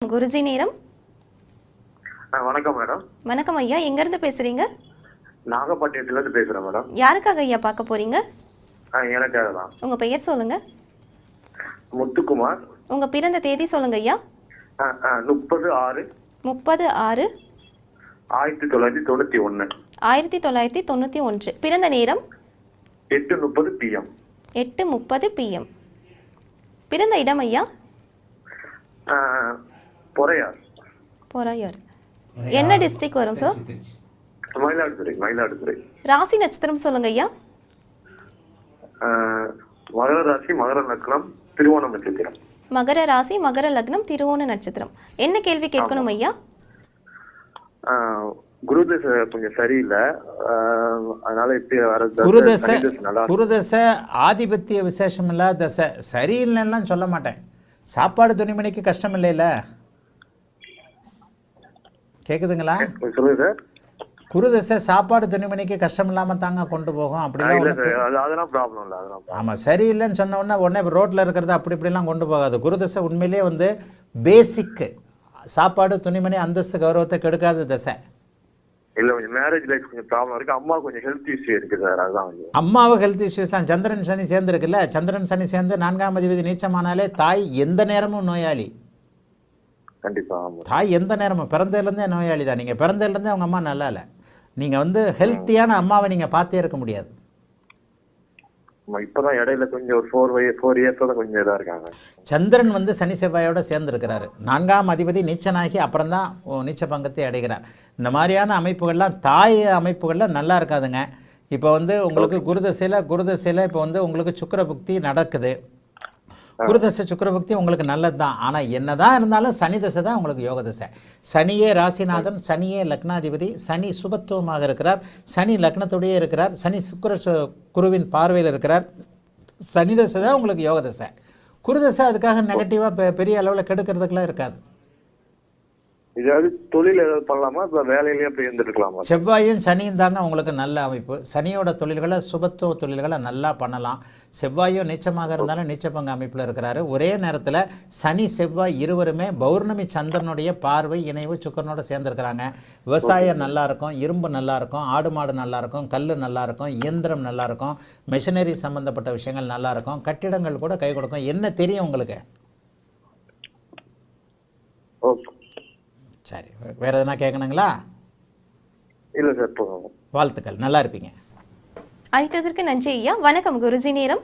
குருஜி நேரம். வணக்கம் மேடம். வணக்கம் ஐயா எங்கேருந்து பேசுகிறீங்க நாகப்பட்டினத்துல இருந்து பேசுறேன் மேடம். யாருக்காக ஐயா பார்க்க போகிறீங்க ஆ, எனக்காக தான். உங்கள் பெயர் சொல்லுங்கள் முத்துக்குமார். உங்கள் பிறந்த தேதி சொல்லுங்க ஐயா. முப்பது ஆறு முப்பது ஆறு ஆயிரத்தி தொள்ளாயிரத்தி தொண்ணூத்தி ஒண்ணு ஆயிரத்தி தொள்ளாயிரத்தி தொண்ணூற்றி ஒன்று. பிறந்த நேரம்? எட்டு முப்பது பிஎம் எட்டு முப்பது பிஎம் பிறந்த இடம் ஐயா? பொறையார். போராயார் என்ன டிஸ்ட்ரிக்ட் வரும் சார் மயிலாடுதுறை மயிலாடுதுறை. ராசி நட்சத்திரம் சொல்லுங்க ஐயா. மகர ராசி மகர லக்னம் திருவோணம் நட்சத்திரம். மகர ராசி மகர லக்னம் திருவோண நட்சத்திரம். என்ன கேள்வி கேட்கணும் ஐயா? ஆ, குரு தசை கொஞ்சம் சரியில்லை. அதனால இப்ப வர தசை, குருதசை. குருதசை ஆதிபத்திய விசேஷம் இல்லாத தசை. சரியில்லைன்னுலாம் சொல்ல மாட்டேன். சாப்பாடு துணிமணிக்கு கஷ்டம் இல்லைல்ல. கேக்குதுங்களா? சொல்லுங்க சார். குருதசை சாப்பாடு துணிமணிக்கு கஷ்டம் இல்லாமல் தாங்க கொண்டு போகும். அப்படிலாம். ஆமாம் சரியில்லைன்னு சொன்ன உடனே உடனே ரோட்டில் இருக்கிறது அப்படி இப்படிலாம் கொண்டு போகாது. குருதசை உண்மையிலேயே வந்து பேசிக்கு சாப்பாடு துணிமணி அந்தஸ்து கௌரவத்தை கெடுக்காத தசை. இல்ல கொஞ்சம் மேரேஜ் லைஃப் கொஞ்சம் ப்ராப்ளம் இருக்கு. அம்மா கொஞ்சம் ஹெல்த் இஷ்யூ இருக்கு சார் அதுதான் அம்மாவை ஹெல்த் இஷ்யூஸ் தான். சந்திரன் சனி சேர்ந்துருக்குல்ல? சந்திரன் சனி சேர்ந்து நான்காம் அதிபதி நீச்சமானாலே தாய் எந்த நேரமும் நோயாளி. கண்டிப்பா தாய் எந்த நேரமும் பிறந்ததுலேருந்தே நோயாளி தான் நீங்கள் பிறந்ததுலேருந்தே அவங்க அம்மா நல்லா இல்லை. நீங்கள் வந்து ஹெல்த்தியான அம்மாவை நீங்கள் பார்த்தே இருக்க முடியாது. இப்பதான் இடையில கொஞ்சம் ஒரு ஃபோர் ஃபோர் இயர்ஸோட கொஞ்சம் இதா இருக்காங்க. சந்திரன் வந்து சனி செவ்வாயோட சேர்ந்துருக்கிறாரு. நான்காம் அதிபதி நீச்சனாகி அப்புறம் தான் நீச்ச பங்கத்தை அடைகிறார். இந்த மாதிரியான அமைப்புகள்லாம் தாய் அமைப்புகள்லாம் நல்லா இருக்காதுங்க. இப்போ வந்து உங்களுக்கு குருதசையில் குருதசையில் இப்போ வந்து உங்களுக்கு சுக்கிர புக்தி நடக்குது. குருதசை சுக்கிரபக்தி உங்களுக்கு நல்லது தான் ஆனால் என்னதான் இருந்தாலும் சனி தசை தான் உங்களுக்கு யோக தசை. சனியே ராசிநாதன் சனியே லக்னாதிபதி சனி சுபத்துவமாக இருக்கிறார் சனி லக்னத்துடையே இருக்கிறார் சனி சுக்கர சு- குருவின் பார்வையில் இருக்கிறார். சனி தசை தான் உங்களுக்கு யோக தசை. குருதசை அதுக்காக நெகட்டிவாக பெரிய அளவில் கெடுக்கிறதுக்கெல்லாம் இருக்காது. இதாவது தொழில் ஏதாவது பண்ணலாமா? இப்ப வேலையிலேயே அப்படி இருந்துருக்கலாமா? செவ்வாயும் சனியும் தாங்க உங்களுக்கு நல்ல அமைப்பு. சனியோட தொழில்களை சுபத்துவ தொழில்களை நல்லா பண்ணலாம். செவ்வாயும் நீச்சமாக இருந்தாலும் நீச்ச பங்கு அமைப்பில் இருக்கிறாரு. ஒரே நேரத்தில் சனி செவ்வாய் இருவருமே பௌர்ணமி சந்திரனுடைய பார்வை இணைவு சுக்கரனோட சேர்ந்துருக்கிறாங்க. விவசாயம் நல்லா இருக்கும் இரும்பு நல்லா இருக்கும் ஆடு மாடு நல்லா இருக்கும் கல் நல்லா இருக்கும் இயந்திரம் நல்லா இருக்கும் மிஷினரி சம்பந்தப்பட்ட விஷயங்கள் நல்லா இருக்கும் கட்டிடங்கள் கூட கை கொடுக்கும். என்ன தெரியும் உங்களுக்கு? சரி. வேறு எதனா கேட்கணுங்களா இல்ல சார் வாழ்த்துக்கள். நல்லா இருப்பீங்க. அழைத்ததற்கு நன்றி ஐயா. வணக்கம் குருஜி நேரம்.